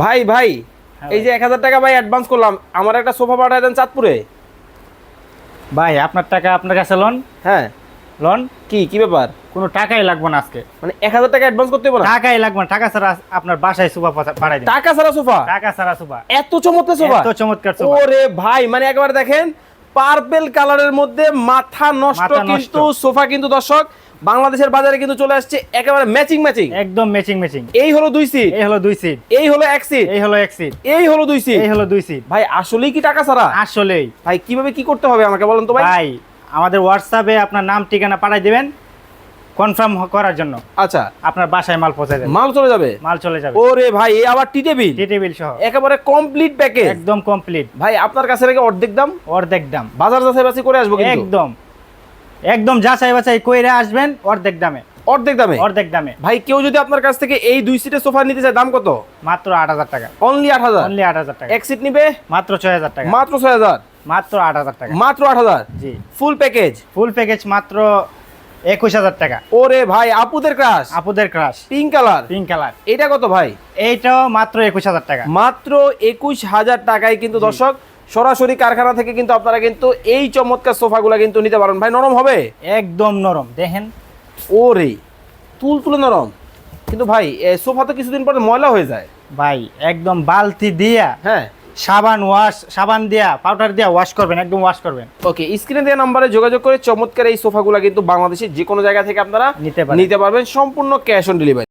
ভাই ভাই হ্যাঁ এই যে এক হাজার টাকা ভাই অ্যাডভান্স করলাম আমার একটা সোফা পাঠায় দেন চাঁদপুরে। ভাই আপনার টাকা আপনার কাছে লোন হ্যাঁ। লোন কি কি ব্যাপার? কোনো টাকাই লাগবে না আজকে। মানে এক হাজার টাকা অ্যাডভান্স করতে হবে না? টাকাই লাগবে না টাকা ছাড়া আপনার বাসায় সোফা পাঠাই টাকা ছাড়া সোফা? টাকা ছাড়া সোফা। এত চমৎকার সোফা। এত চমৎকার সোফা। ওরে ভাই মানে একবার দেখেন পার্পেল কালারের মধ্যে মাথা নষ্ট কিন্তু সোফা কিন্তু দর্শক বাংলাদেশের বাজারে কিন্তু চলে আসছে একেবারে ম্যাচিং ম্যাচিং একদম ম্যাচিং ম্যাচিং এই হলো দুই সিট এই হলো দুই সিট এই হলো এক সিট এই হলো এক সিট এই হলো দুই সিট এই হলো দুই সিট ভাই আসলেই কি টাকা ছাড়া? আসলেই। ভাই কীভাবে কি করতে হবে আমাকে বলেন তো ভাই। ভাই আমাদের হোয়াটসঅ্যাপে আপনার নাম ঠিকানা পাঠাই দিবেন। কনফার্ম করার জন্য। আচ্ছা। আপনার বাসায় মাল পৌঁছে দেবেন মাল চলে যাবে? মাল চলে যাবে। ওরে ভাই আবার টি টেবিল? টি টেবিল সহ। একেবারে কমপ্লিট প্যাকেজ একদম কমপ্লিট ভাই আপনার কাছে রেখে অর্ধেক দাম? অর্ধেক দাম। বাজার যাচাই বাছাই করে আসব কিন্তু। একদম। একদম যাচাই বাছাই কইরে আসবেন অর্ধেক দামে। অর্ধেক দামে? অর্ধেক দামে। ভাই কেউ যদি আপনার কাছ থেকে এই দুই সিটের সোফা নিতে চায় দাম কত? মাত্র আট হাজার টাকা। অনলি আট হাজার? অনলি আট হাজার টাকা। এক সিট নিবে? মাত্র ছয় হাজার টাকা। মাত্র ছয় হাজার? মাত্র আট হাজার টাকা। মাত্র আট হাজার? জি। ফুল প্যাকেজ ফুল প্যাকেজ মাত্র একুশ হাজার টাকা। ওরে ভাই আপুদের ক্রাশ আপুদের crush pink colour pink colour এটা কত ভাই? এইটাও মাত্র একুশ হাজার টাকা। মাত্র একুশ হাজার টাকায় কিন্তু দর্শক সরাসরি কারখানা থেকে কিন্তু আপনারা কিন্তু এই চমৎকার সোফাগুলো কিন্তু নিতে পারেন ভাই নরম হবে? একদম নরম। দেখেন। ওরে তুল তুলে নরম। কিন্তু ভাই সোফা তো কিছুদিন পরে ময়লা হয়ে যায়। ভাই একদম বালতি দিয়া হ্যাঁ। সাবান ওয়াশ সাবান দেয়া পাউডার দেয়া ওয়াশ করবেন একদম ওয়াশ করবেন। ওকে স্ক্রিনে দেওয়া নম্বরে যোগাযোগ করে চমৎকার এই সোফাগুলো কিন্তু বাংলাদেশের যে কোনো জায়গা থেকে আপনারা নিতে পারবেন। সম্পূর্ণ ক্যাশ অন ডেলিভারি